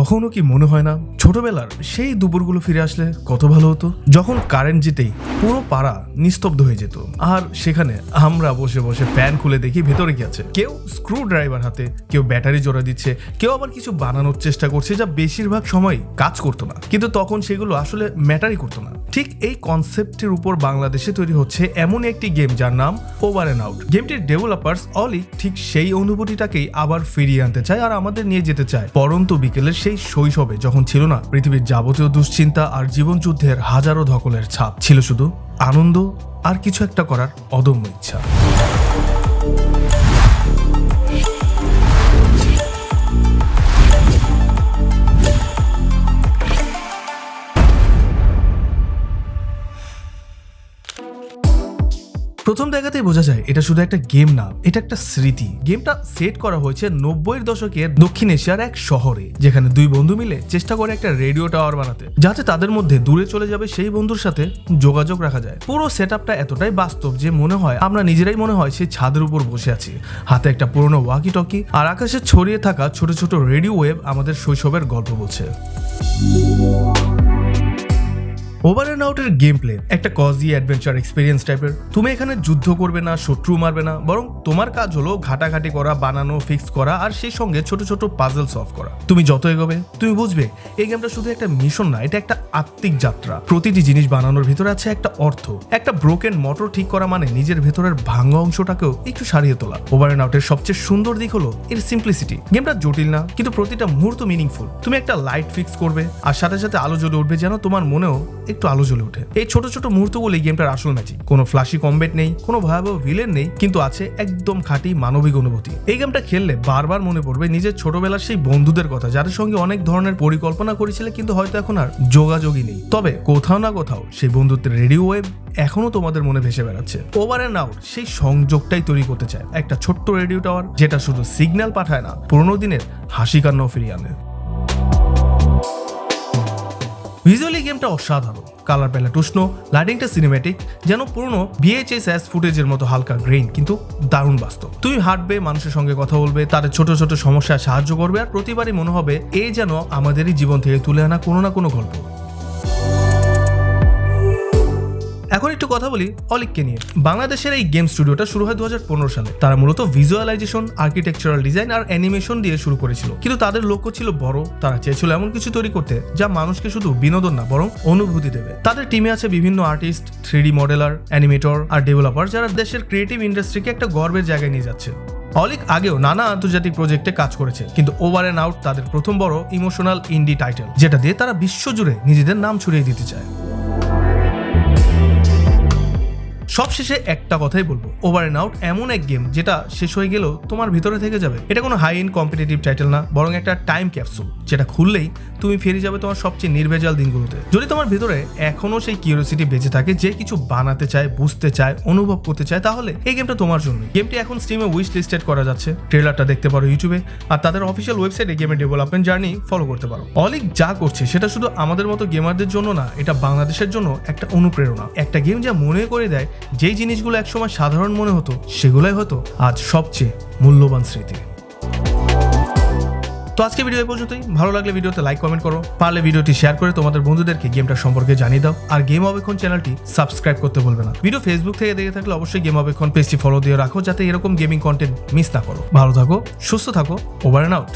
কখনো কি মনে হয় না ছোটবেলার সেই দুপুরগুলো ফিরে আসলে কত ভালো হতো? যখন কারেন্ট যেতেই পুরো পাড়া নিস্তব্ধ হয়ে যেত। আর সেখানে আমরা বসে বসে ফ্যান খুলে দেখি ভেতরে কি আছে। কেউ স্ক্রু ড্রাইভার হাতে, কেউ ব্যাটারি জোড়া দিচ্ছে, কেউ আবার কিছু বানানোর চেষ্টা করছে যা বেশিরভাগ সময় কাজ করতো না। কিন্তু তখন সেগুলো আসলে ম্যাটারই করতো না। ঠিক এই কনসেপ্টের উপর বাংলাদেশে তৈরি হচ্ছে এমন একটি গেম যার নাম ওভার অ্যান্ড আউট গেমটির ডেভেলপার্স অলি ঠিক সেই অনুভূতিটাকেই আবার ফিরিয়ে আনতে চায় আর আমাদের নিয়ে যেতে চায়। পরন্ত বিকেলের সেই শৈশবে যখন ছিল না পৃথিবীর যাবতীয় দুশ্চিন্তা আর জীবনযুদ্ধের হাজারো ধকলের ছাপ, ছিল শুধু আনন্দ আর কিছু একটা করার অদম্য ইচ্ছা। প্রথম দেখাতেই বোঝা যায়, এটা শুধু একটা গেম না, এটা একটা স্মৃতি। গেমটা সেট করা হয়েছে নব্বইয়ের দশকের দক্ষিণ এশিয়ার এক শহরে, যেখানে দুই বন্ধু মিলে চেষ্টা করে একটা রেডিও টাওয়ার বানাতে, যাতে তাদের মধ্যে দূরে চলে যাবে সেই বন্ধুর সাথে যোগাযোগ রাখা যায়। পুরো সেট আপটা এতটাই বাস্তব যে মনে হয়, আমরা নিজেরাই মনে হয় সেই ছাদের উপর বসে আছি। হাতে একটা পুরনো ওয়াকি টকি আর আকাশে ছড়িয়ে থাকা ছোট ছোট রেডিও ওয়েভ আমাদের শৈশবের গল্প বলছে। ওভার অ্যান্ড আউটের গেম প্লে একটা কজি অ্যাডভেঞ্চার এক্সপিরিয়েন্স টাইপের তুমি এখানে যুদ্ধ করবে না, শত্রু মারবে না, বরং তোমার কাজ হলো ঘাটাঘাটি করা, বানানো ফিক্স করা, আর সেই সঙ্গে ছোট ছোট পাজল সলভ করা। তুমি যত এগোবে, তুমি বুঝবে, এই গেমটা শুধু একটা মিশন না, এটা একটা আত্মিক যাত্রা। প্রতিটি জিনিস বানানোর ভিতরে আছে একটা অর্থ। একটা ব্রোকেন মোটর ঠিক করা মানে নিজের ভেতরের ভাঙ্গা অংশটাকেও একটু সারিয়ে তোলা। ওভার অ্যান্ড আউটের সবচেয়ে সুন্দর দিক হলো এর সিম্পলিসিটি গেমটা জটিল না, কিন্তু প্রতিটা মুহূর্ত মিনিংফুল তুমি একটা লাইট ফিক্স করবে, আর সাথে সাথে আলো জ্বলে উঠবে যেন তোমার মনেও একটু আলো জ্বলে ওঠে। এই ছোট ছোট মুহূর্তগুলো এই গেমটার আসল ম্যাজিক কোনো ফ্লাশি কম্বেট নেই, কোনো ভয়াবহ ভিলেন নেই, কিন্তু আছে একদম খাঁটি মানবিক অনুভূতি। এই গেমটা খেললে বারবার মনে পড়বে নিজের ছোটবেলার সেই বন্ধুদের কথা, যাদের সঙ্গে অনেক ধরনের পরিকল্পনা করেছিলে কিন্তু হয়তো এখন আর যোগাযোগই নেই। তবে কোথাও না কোথাও সেই বন্ধুত্বের রেডিও ওয়েব এখনও তোমাদের মনে ভেসে বেড়াচ্ছে। ওভার অ্যান্ড আউট সেই সংযোগটাই তৈরি করতে চায় একটা ছোট্ট রেডিও টাওয়ার যেটা শুধু সিগন্যাল পাঠায় না, পুরোনো দিনের হাসি কান্নাও ফিরিয়ে আনে। ভিজুয়ালি গেমটা অসাধারণ। কালার প্যালেট উষ্ণ লাইটিংটা সিনেমেটিক যেন পুরনো ভিএইচএস এস ফুটেজের মতো হালকা গ্রেইন কিন্তু দারুণ বাস্তব। তুমি হাঁটবে, মানুষের সঙ্গে কথা বলবে, তাদের ছোট ছোট সমস্যায় সাহায্য করবে, আর প্রতিবারই মনে হবে এই যেন আমাদেরই জীবন থেকে তুলে আনা কোনো না কোনো গল্প। এখন একটু কথা বলি অলিককে নিয়ে। বাংলাদেশের এই গেম স্টুডিওটা শুরু হয় দুহাজার পনেরো সালে। তারা মূলত ভিজুয়ালাইজেশন আর্কিটেকচারাল ডিজাইন আর অ্যানিমেশন দিয়ে শুরু করেছিল। কিন্তু তাদের লক্ষ্য ছিল বড়। তারা চেয়েছিল এমন কিছু তৈরি করতে যা মানুষকে শুধু বিনোদন না, বরং অনুভূতি দেবে। তাদের টিমে আছে বিভিন্ন আর্টিস্ট থ্রি মডেলার অ্যানিমেটর আর ডেভেলপার যারা দেশের ক্রিয়েটিভ ইন্ডাস্ট্রিকে একটা গর্বের জায়গায় নিয়ে যাচ্ছে। অলিক আগেও নানা আন্তর্জাতিক প্রজেক্টে কাজ করেছে, কিন্তু ওভার অ্যান্ড আউট তাদের প্রথম বড় ইমোশনাল ইন্ডি টাইটেল যেটা দিয়ে তারা বিশ্বজুড়ে নিজেদের নাম ছড়িয়ে দিতে চায়। সবশেষে একটা কথাই বলব। ওভার অ্যান্ড আউট এমন এক গেম যেটা শেষ হয়ে গেলেও তোমার ভিতরে থেকে যাবে। এটা কোনো হাই এন্ড কম্পিটিটিভ টাইটেল না, বরং একটা টাইম ক্যাপসুল যেটা খুললেই তুমি ফিরে যাবে তোমার সবচেয়ে নির্ভেজাল দিনগুলোতে। যদি তোমার ভিতরে এখনও সেই কিউরিয়াসিটি বেঁচে থাকে যে কিছু বানাতে চায়, বুঝতে চায়, অনুভব করতে চায়, তাহলে এই গেমটা তোমার জন্য গেমটি এখন স্ট্রিমে উইশ লিস্টেড করা যাচ্ছে। ট্রেলারটা দেখতে পারো ইউটিউবে আর তাদের অফিসিয়াল ওয়েবসাইটে গেমের ডেভেলপমেন্ট জার্নি ফলো করতে পারো। অলিক যা করছে সেটা শুধু আমাদের মতো গেমারদের জন্য না, এটা বাংলাদেশের জন্য একটা অনুপ্রেরণা। একটা গেম যা মনে করে দেয় যেই জিনিসগুলো একসময় সাধারণ মনে হতো, সেগুলোই হতো আজ সবচেয়ে মূল্যবান স্মৃতি। তো আজকে ভিডিও এই পর্যন্তই। ভালো লাগলে ভিডিওতে লাইক কমেন্ট করো। পারলে ভিডিওটি শেয়ার করে তোমাদের বন্ধুদেরকে গেমটা সম্পর্কে জানিয়ে দাও। আর গেম অবেক্ষণ চ্যানেলটি সাবস্ক্রাইব করতে ভুলবে না। ভিডিও ফেসবুক থেকে দেখে থাকলে অবশ্যই গেম অবেক্ষণ পেজটি ফলো দিয়ে রাখো, যাতে এরকম গেমিং কন্টেন্ট মিস না করো। ভালো থাকো, সুস্থ থাকো ওভার অ্যান্ড আউট